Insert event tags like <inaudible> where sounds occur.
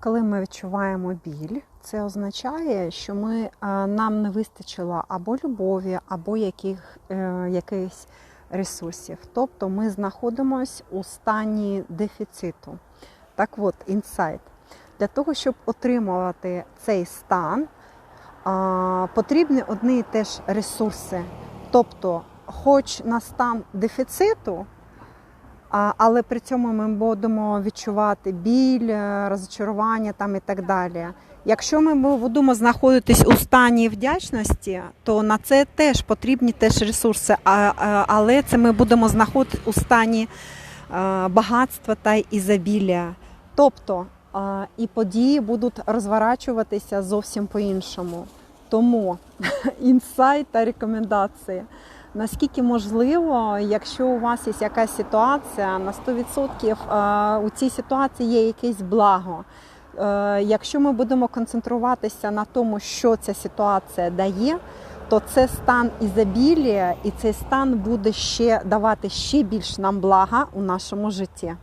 Коли ми відчуваємо біль, це означає, що ми, е, нам не вистачило або любові, або яких, е, якихось ресурсів. Тобто ми знаходимося у стані дефіциту. Так от, інсайт. Для того, щоб отримувати цей стан, потрібні одні і теж ресурси. Тобто, хоч на стан дефіциту, але при цьому ми будемо відчувати біль, е, розчарування там і так далі. Якщо ми будемо знаходитись у стані вдячності, то на це теж потрібні теж ресурси, а, але це ми будемо знаходити у стані е, багатства та ізобілля. Тобто е, і події будуть розворачуватися зовсім по-іншому. Тому <laughs> інсайт та рекомендації. Наскільки можливо, якщо у вас є якась ситуація, на 100% е, у цій ситуації є якесь благо. Е, Якщо ми будемо концентруватися на тому, що ця ситуація дає, то це стан ізобілія, і цей стан буде ще давати ще більш нам блага у нашому житті.